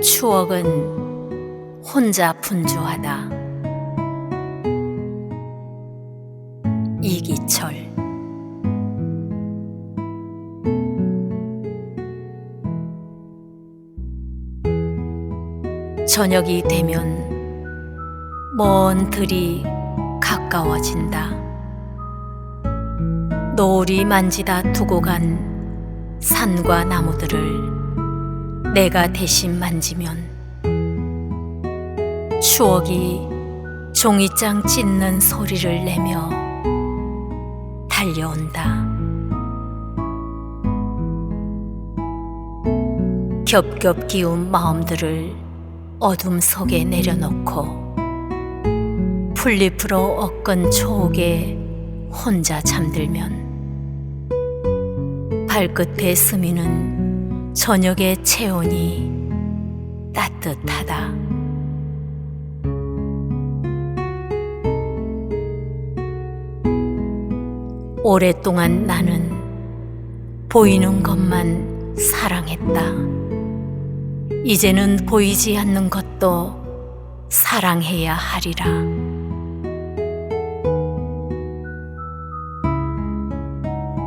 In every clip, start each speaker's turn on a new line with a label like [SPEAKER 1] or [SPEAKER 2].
[SPEAKER 1] 추억은 혼자 분주하다. 이기철 저녁이 되면 먼 들이 가까워진다. 노을이 만지다 두고 간 산과 나무들을 내가 대신 만지면 추억이 종이장 찢는 소리를 내며 달려온다. 겹겹 기운 마음들을 어둠 속에 내려놓고 풀잎으로 엇건 초옥에 혼자 잠들면 발끝에 스미는 저녁의 체온이 따뜻하다. 오랫동안 나는 보이는 것만 사랑했다. 이제는 보이지 않는 것도 사랑해야 하리라.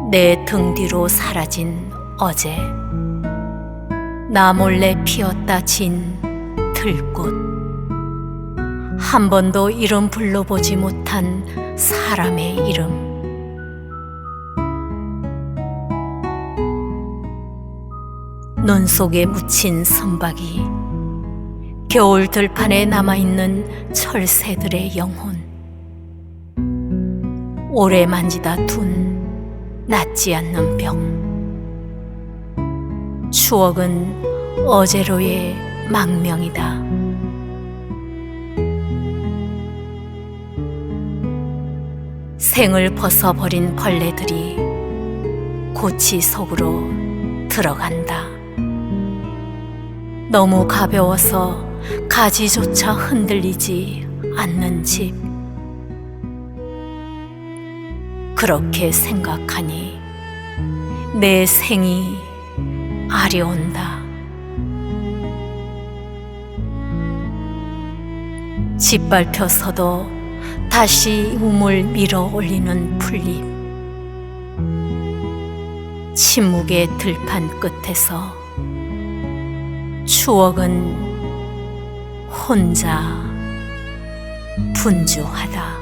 [SPEAKER 1] 내 등 뒤로 사라진 어제 나 몰래 피었다 진 들꽃. 한 번도 이름 불러보지 못한 사람의 이름. 눈 속에 묻힌 선박이 겨울 들판에 남아있는 철새들의 영혼. 오래 만지다 둔 낫지 않는 병 추억은 어제로의 망명이다 생을 벗어버린 벌레들이 고치 속으로 들어간다. 너무 가벼워서 가지조차 흔들리지 않는 집. 그렇게 생각하니 내 생이 아려온다. 짓밟혀서도 다시 우물 밀어 올리는 풀잎. 침묵의 들판 끝에서 추억은 혼자 분주하다.